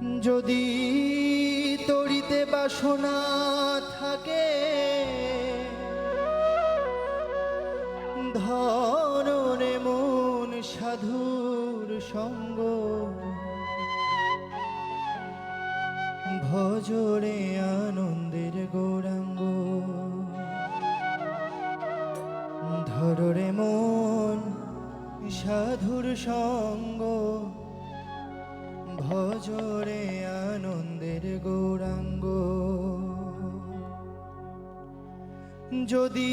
যদি তড়িতে বাসনা থাকে ধরনে মন সাধুর সঙ্গ ভজরে আনন্দের গৌরাঙ্গ ধররে মন সাধুর সঙ্গ ভজরে যদি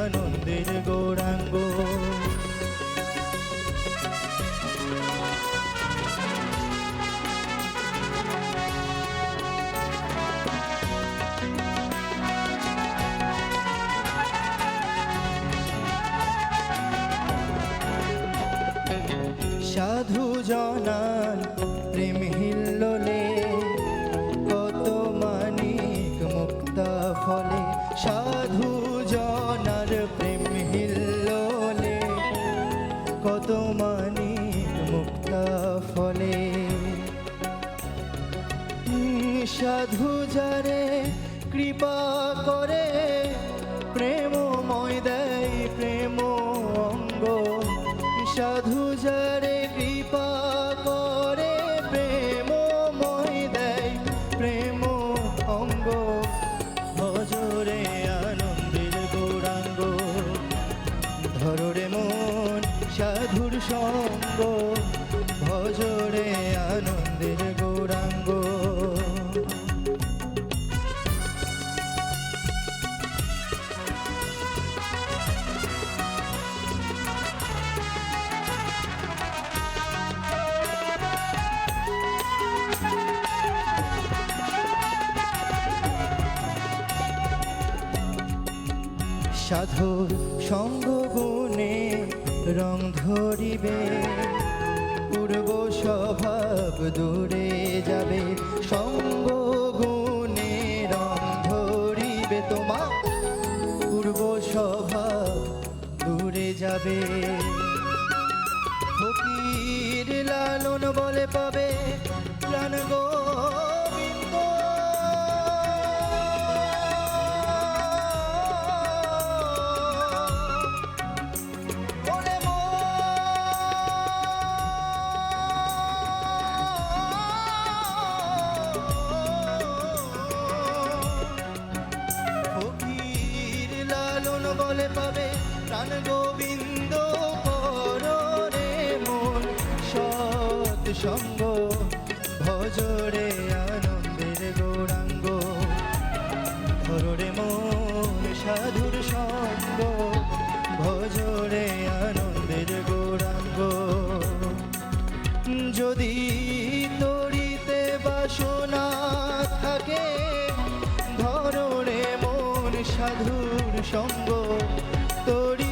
আনন্দের গৌরাঙ্গ। সাধু জনান প্রেম হিল্লোলে সাধু যারে কৃপা করে, প্রেমময় দেয় প্রেম অঙ্গ। সাধু যারে কৃপা করে, প্রেমময় দেয় প্রেম অঙ্গ। ভজরে আনন্দের গৌরাঙ্গ, ধররে মন সাধুর সঙ্গ। ভজরে আনন্দের সাধুর সঙ্গ গুণে রং ধরিবে। পূর্ব স্বভাব দূরে যাবে সঙ্গ গুণে রং ধরিবে তোমার। পূর্ব স্বভাব দূরে যাবে। সঙ্গ, ভজরে আনন্দের গৌরাঙ্গ। ধররে মন সাধুর সঙ্গ, ভজরে আনন্দের গৌরাঙ্গ। যদি তরিতে বাসনা থাকে ধরনে মন সাধুর সঙ্গ তরিতে